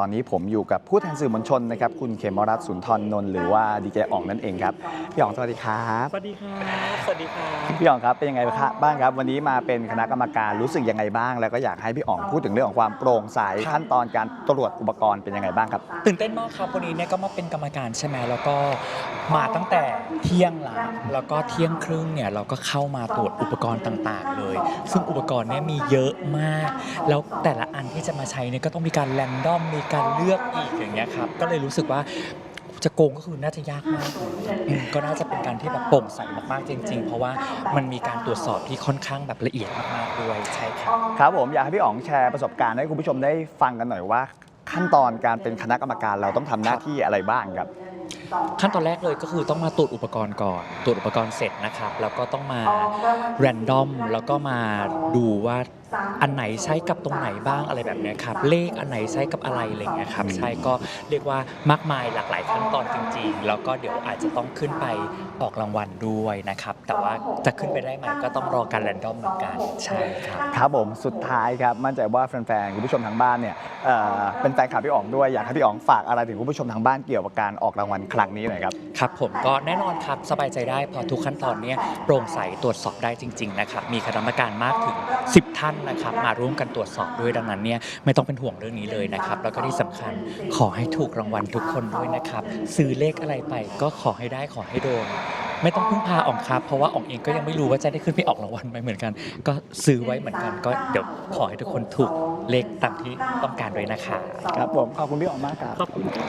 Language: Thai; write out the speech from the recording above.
ตอนนี้ผมอยู่กับผู้แทนสื่อมวลชนนะครับคุณเขมรัตน์สุนทรนนท์หรือว่าดีเจอ่องนั่นเองครับพี่อ่องสวัสดีครับสวัสดีครับสวัสดีครับพี่อ่องครับเป็นยังไงบ้างครับ วันนี้มาเป็นคณะกรรมการรู้สึกยังไงบ้าง แล้วก็อยากให้พี่อ่องพูดถึงเรื่องของความโปร่งใสขั้นตอนการตรวจอุปกรณ์เป็นยังไงบ้างครับตื่นเต้นมากครับวันนี้เนี่ยก็มาเป็นกรรมการใช่ไหมแล้วก็มาตั้งแต่เที่ยงละแล้วก็เที่ยงครึ่งเนี่ยเราก็เข้ามาตรวจอุปกรณ์ต่างๆ เลย ซึ่งอุปกรณ์เนี่ยมีเยอะมาก แล้วแต่ละอันที่จะมาใช้เนี่ยก็ต้องมีการแรนดอมมีการเลือกอีกอย่างเงี้ยครับก็เลยรู้สึกว่าจะโกงก็คือน่าจะยากมาก ก็น่าจะเป็นการที่แบบโปร่งใสมากๆจริง ๆ เพราะว่ามันมีการตรวจสอบที่ค่อนข้างแบบละเอียดมากๆด้วยใช่ครับครับผมอยากให้พี่อ๋องแชร์ประสบการณ์ให้คุณผู้ชมได้ฟังกันหน่อยว่า ขั้นตอนการเป็นคณะกรรมการเราต้องทำหน้าที่อะไรบ้างครับ ขั้นตอนแรกเลยก็คือต้องมาตรวจอุปกรณ์ก่อน ตรวจอุปกรณ์เสร็จนะครับ แล้วก็ต้องมาแรนดอมแล้วก็มาดูว่าอันไหนใช้กับตรงไหนบ้างอะไรแบบเนี้ยครับ เลขอันไหนใช้กับอะไรอะไรอย่างเงี้ยครับใช่ก็เรียกว่ามากมายหลากหลายขั้นตอนจริง ๆ แล้วก็เดี๋ยวอาจจะต้องขึ้นไปออกรางวัลด้วยนะครับ แต่ว่าจะขึ้นไปได้ไหมก็ต้องรอการแรนดอมเหมือนกันใช่ครับ ครับผมสุดท้ายครับมั่นใจว่าแฟนๆคุณผู้ชมทางบ้านเนี่ยเอ่อเป็นแฟนคลับพี่อ๋องด้วยอยากให้พี่อ๋องฝากอะไรถึงคุณผู้ชมทางบ้านเกี่ยวกับการออกรางวัลครั้งนี้หน่อยครับครับผมก็แน่นอนครับสบายใจได้เพอทุกขั้นตอนเนี้ยโปร่งใสตรวจสอบได้จริงๆนะครับมีคณะกรรมการมากถึง 10 ท่านนะครับมาร่วมกันตรวจสอบด้วยดังนั้นเนี่ยไม่ต้องเป็นห่วงเรื่องนี้เลยนะครับแล้วก็ที่สำคัญขอให้ถูกรางวัลทุกคนด้วยนะครับซื้อเลขอะไรไปก็ขอให้ได้ขอให้โดน ไม่ต้องพึ่งพาอ่องครับ เพราะว่าอ่องเองก็ยังไม่รู้ว่าจะได้ขึ้นไปออกรางวัลไหมเหมือนกัน ก็ซื้อไว้เหมือนกัน ก็เดี๋ยวขอให้ทุกคนถูกเลขตามที่ต้องการด้วยนะคะ ครับผมขอบคุณพี่อ๋องมากครับ ขอบคุณครับ